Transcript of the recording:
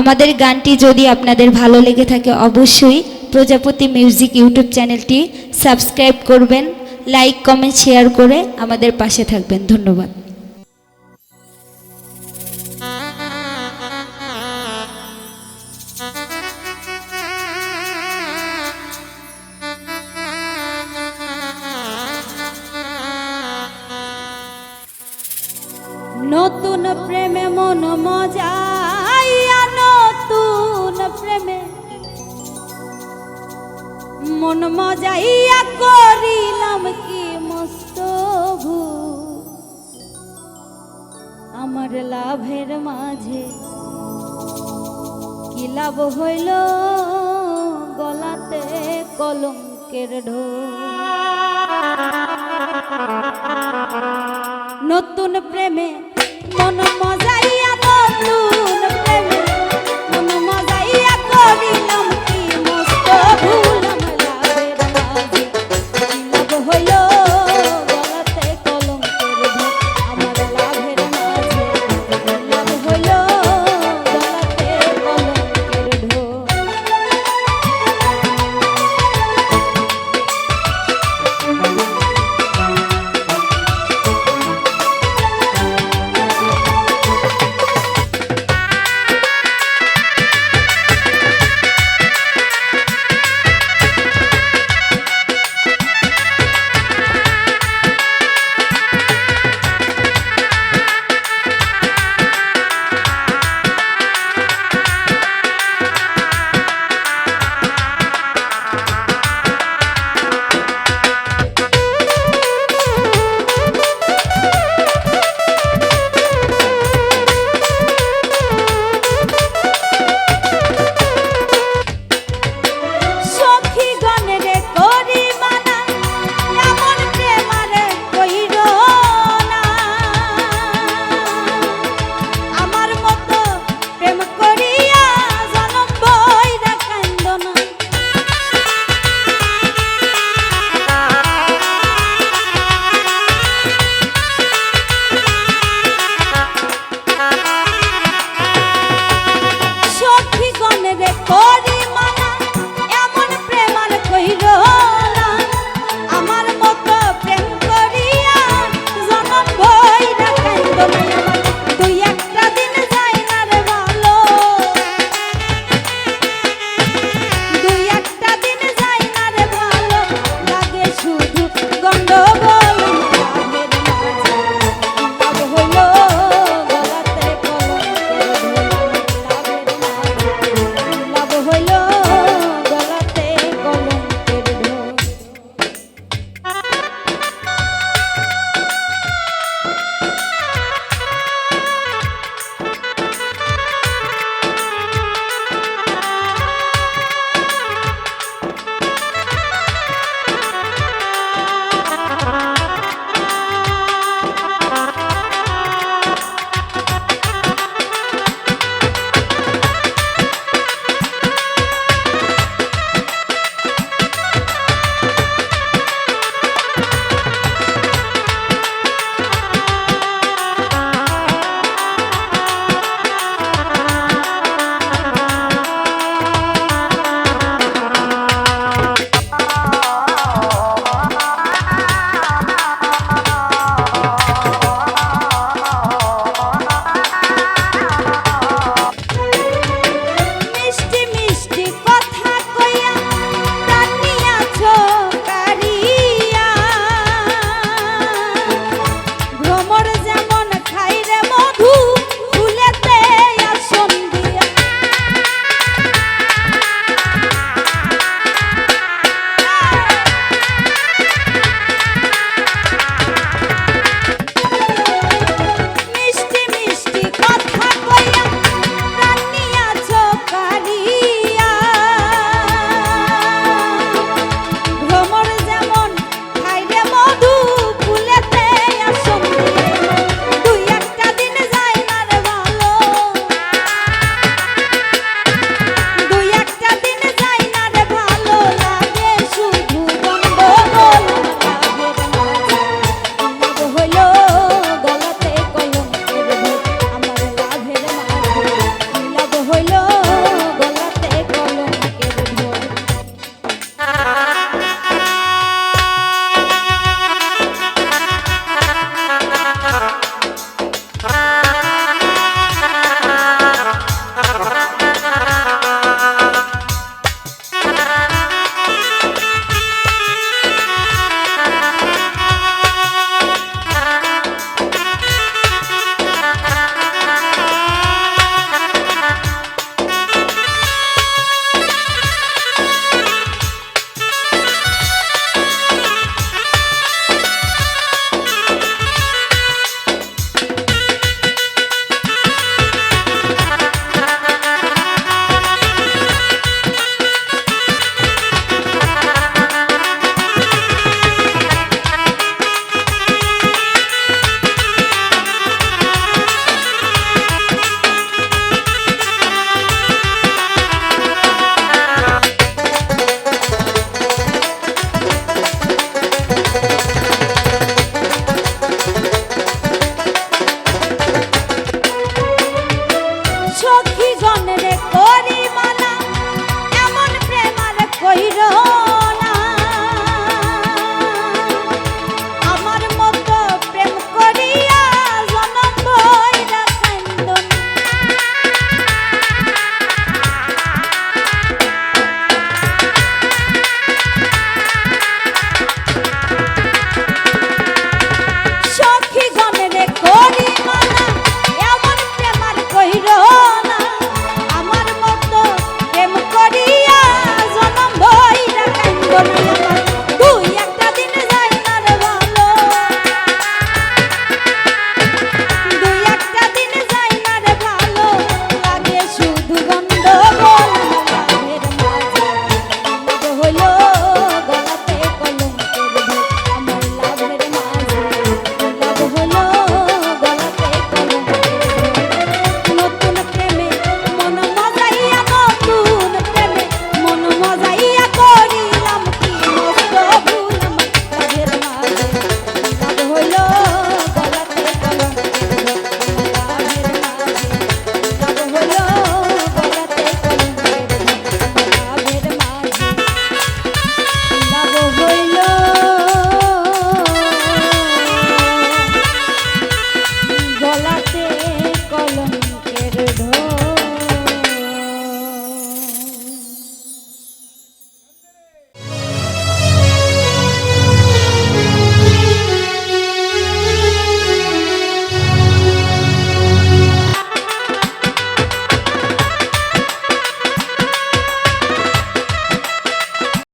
আমাদের গানটি যদি আপনাদের ভালো লেগে থাকে অবশ্যই প্রজাপতি মিউজিক ইউটিউব চ্যানেলটি সাবস্ক্রাইব করবেন, লাইক, কমেন্ট, শেয়ার করে আমাদের পাশে থাকবেন। ধন্যবাদ। নতুন প্রেমে মন মজাইয়া মন মজাইয়া করিলাম কি মস্ত। আমার লাভের মাঝে কি লাভ হইল গলাতে কলঙ্কের ঢো নতুন প্রেমে মন মজাইয়া